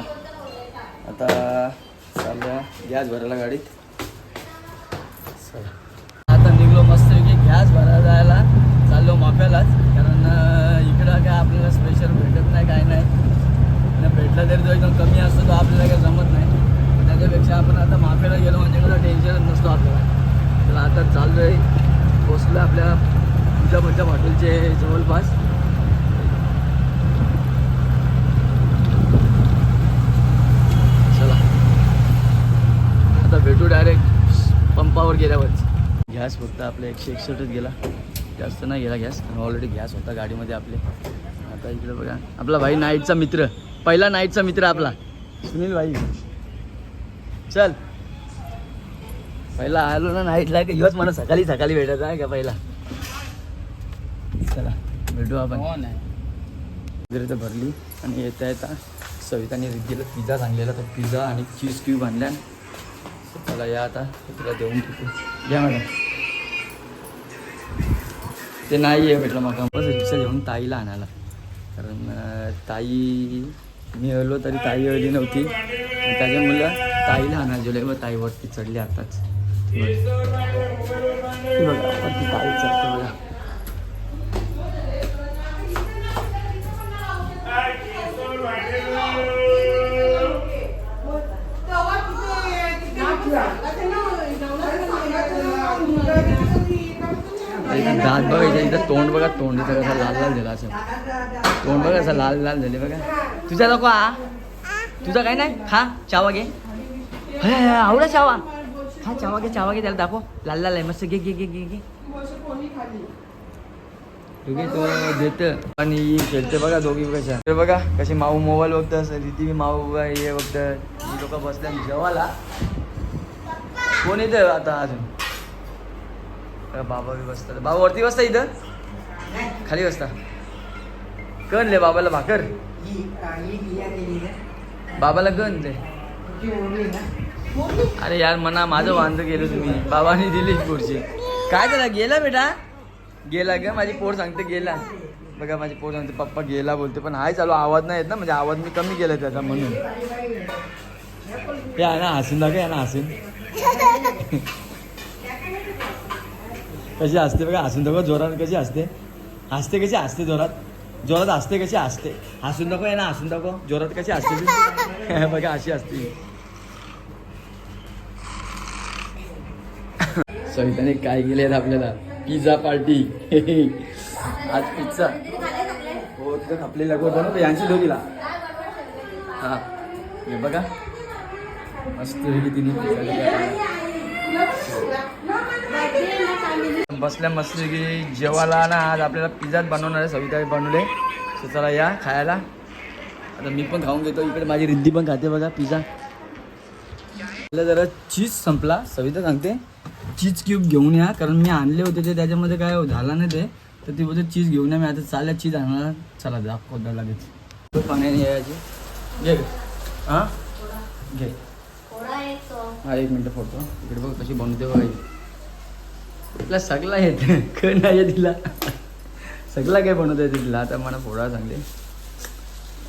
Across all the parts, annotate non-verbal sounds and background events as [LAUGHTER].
आता चालूया गॅस भरायला गाडीत. चला. आता निघलो मस्त की गॅस भरायला जायला. चाललो माफ्यालाच. कारण इकडं काय आपल्याला स्पेशल भेटत नाही काय नाही. आणि भेटला तरी तो एकदम कमी असतो तो आपल्याला काही जमत नाही. त्याच्यापेक्षा आपण आता माफ्याला गेलो म्हणजे कसं टेन्शन नसतो आपल्याला. तर आता चाललो आहे पोचलो आपल्या तुझ्या हॉटेलचे जवळपास चला आता भेटू डायरेक्ट पंपावर गेल्यावरच. गॅस फक्त आपला एकशे एकसष्टच गेला. जास्त नाही गेला गॅस. ऑलरेडी गॅस होता गाडीमध्ये आपले. आता इकडे बघा. आपला भाई नाईटचा मित्र. पहिला नाईटचा मित्र आपला. सुनील भाई. चल. पहिला आलो ना नाईटला की ह्योच मला सकाळी सकाळी भेटायचा आहे का पहिला? चला भेटू आपण. वगैरे तर भरली. आणि येता येता सविताने रिद्धीला पिझ्झा सांगलेला तर पिझ्झा आणि चीज क्यूब आणल्या. चला या आता तुला देऊन टाकू घ्या मॅडम ते नाही आहे भेटलं मग बस रिक्षा घेऊन ताईला आणायला कारण ताई मी आलो तरी ताई आली नव्हती आणि त्याच्यामुळे ताईला आणायला गेलो मग ताई वरती चढली आताच बघा ताई चढते बघा तोंड बघा तोंड इथं कसं लाल लाल झालं असं. तोंड बघा असं लाल लाल झाले बघा. तुझा नको हा तुझा काय नाही? खा चावा घे. आवडा चावा. हा चावा घे चावा घे त्याला दाखव. लाल लाल आहे मस्त घे घे घे घे घे. दोघी तो आणि खेळते बघा दोघी कशा तर बघा कशी माऊ मोबाईल बघतात रिती माऊ हे बघत ही लोक बसल्या जेवायला. कोण येतं आता अजून? बाबा बी बसतात. बाबा वरती बसता इथं? खाली बसता कण ले बाबाला भाकर. बाबाला कण ले अरे यार मना माझं वांद केलं तुम्ही. बाबाने दिली खुर्ची काय झालं? गेला बेटा? गेला ग. माझी पोर सांगते गेला. बघा माझी पोर सांगते पप्पा गेला बोलते पण हाय चालू आवाज नाही येत ना. म्हणजे आवाज मी कमी केला त्याचा म्हणून. या ना हसून दाखव या ना हसून. [LAUGHS] कशी असते बघा? हसून दाखव जोरात कशी असते हसते कशी असते जोरात? जोरात हसते कशी असते हसून नको आहे ना हसून नको जोरात कशी असते [LAUGHS] बघा अशी असते सविताने काय केले आपल्याला? Pizza party. [LAUGHS] आज पिझ्झा. हो तिथं आपल्याला गोड बनवतो यांची दोघीला. हा. हे बघा. मस्त वेगळी तिने पिझ्झा. बसल्या मस्त की जेवायला ना आज आपल्याला पिझ्झाच बनवणार आहे सविता बनवले. तर चला या खायला. आता मी पण खाऊन घेतो इकडे माझी रिद्धी पण खाते बघा पिझ्झा. जरा चीज संपला सविता सांगते. चीज क्यूब घेऊन या कारण मी आणले होते ते त्याच्यामध्ये काय झालं नाही ते. तर ती बोलते चीज घेऊन या मी आता चालल्या चीज आणणार. चला दाखवता लगेच. पाण्याने यायची घे हां? घे. हा एक मिनटं फोटो इकडे बघ कशी बनवते बघा ही. तिला सगळा येते. क नाही आहे तिला. सगळा काय बनवता येते तिला. आता मला फोडा चांगले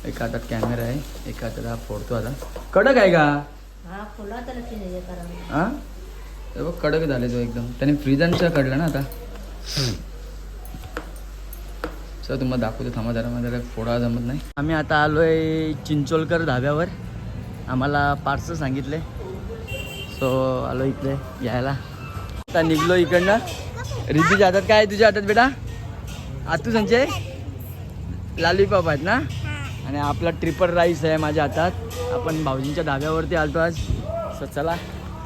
एका हातात कॅमेरा आहे. एका हातात हा फोडतो आता. कडक आहे का? हा हा? बघ कडक झाले तो एकदम. त्याने फ्रीजांचं काढलं ना आता. सर तुम्हाला दाखवतो. थांबा जरा माझा काय फोडा जमत नाही. आम्ही आता आलोय चिंचोलकर धाब्यावर. आम्हाला पार्सल सांगितले सो आलो इकडे यायला. आता निघलो इकडनं. रिद्धीच्या हातात काय तुझ्या हातात बेटा? आतू संजय? लालीपॉप आहेत ना? आणि आपला ट्रिपल राईस आहे माझ्या हातात. आपण भाऊजींच्या धाब्यावरती आलतो आज. सो चला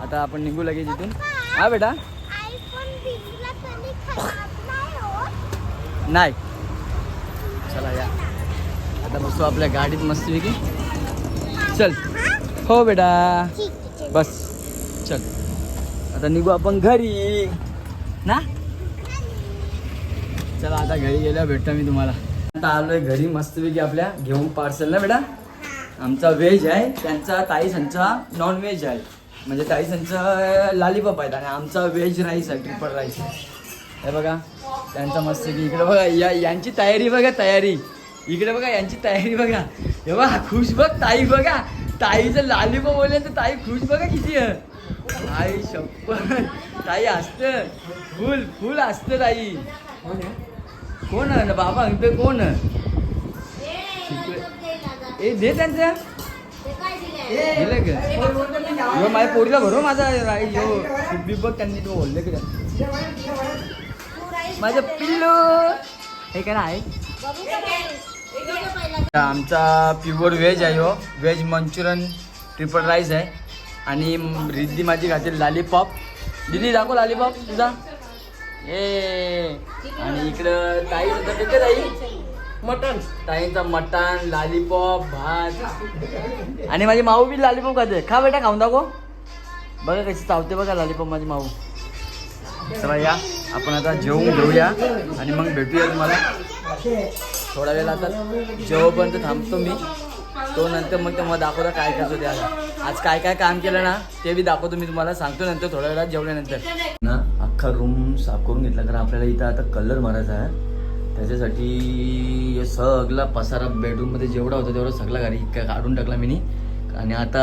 आता आपण निघू लगेच इथून. हा बेटा. नाही. चला या. आता बसतो आपल्या गाडीत मस्त पैकी चल. हो बेटा. बस. चल. आता निघू आपण घरी. ना? चला आता घरी गेल्या भेटतो मी तुम्हाला. आता आलोय घरी मस्तपैकी आपल्या घेऊन पार्सल ना बेटा? आमचा व्हेज आहे त्यांचा ताईसांचा नॉन व्हेज आहे. म्हणजे ताईसांचा लालीपॉप आहेत आणि आमचा व्हेज राईस आहे ट्रिपल राईस हे बघा त्यांचा मस्त की इकडे बघा या यांची तयारी बघा तयारी. इकडे बघा यांची तयारी बघा. हे बघा खुश बघ ताई बघा. ताईचं लालीपॉप बोलले तर ताई खुश बघा किती आहे. आई शप्पथ ताई असत. फुल फुल असत ताई. कोण आहे? ना बाबा अंगठे कोण ए दे त्यांचं. दिलं का? माझ्या पोरीला भरो माझा राई सुब्बी बघ त्यांनी तो बोलले की माझं पिल्लू. हे काय आहे? आमचा प्युअर व्हेज आहे हो. व्हेज मंचुरियन ट्रिपल राईस आहे. आणि रिद्धी माझी घातील लालीपॉप दिदी दाखव लालीपॉप तुझा. ए. आणि इकडं ताईचं तर तिथे ताई. मटन ताईंचा मटन लालीपॉप भात. आणि माझी माऊ बी लालीपॉप खाते. खा बेटा खाऊन दाखव. बघा कशी चावते बघा लालीपॉप माझी माऊ. चला या. आपण आता जेवून घेऊया आणि मग भेटूया तुम्हाला. थोडा वेळ आता जेवपर्यंत थांबतो मी. तो नंतर मग तुम्हाला दाखवतो काय करतो ते आज काय काय काम केलं ना ते बी दाखवतो मी तुम्हाला. सांगतो नंतर थोड्या वेळात जेवल्यानंतर. ना अख्खा रूम साफ करून घेतला कारण आपल्याला इथं आता कलर मारायचा आहे. त्याच्यासाठी सगळा पसारा बेडरूममध्ये जेवढा होता तेवढा सगळा घरी का- काढून टाकला मी आणि आता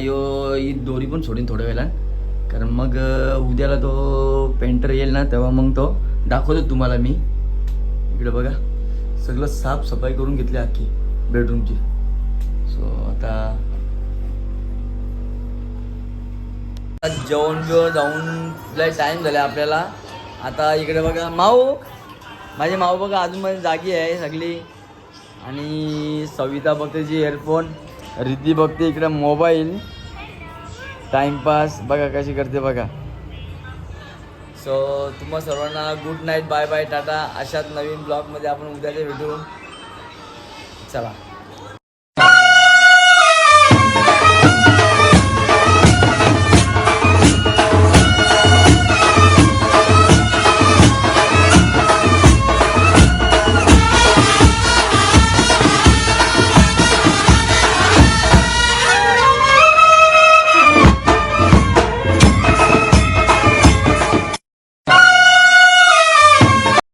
यो ही दोरी पण सोडीन थोड्या वेळा कारण मग उद्याला तो पेंटर येईल ना तेव्हा मग तो दाखवतो तुम्हाला मी. इकडे बघा. सगळं साफसफाई करून घेतली अख्खी बेडरूमची सो आता जेवण बिवण जाऊन लय टाईम झाला आपल्याला. आता इकडे बघा माऊ. माझी माऊ बघा अजून माझी जागी आहे सगळी. आणि सविता बघते जी एअरफोन रिद्धी बघते इकडे मोबाईल टाईमपास बघा कशी करते बघा. सो तुम्हा सर्वांना good night bye bye tata. अशाच नवीन ब्लॉगमध्ये आपण उद्याचे भेटू. चला.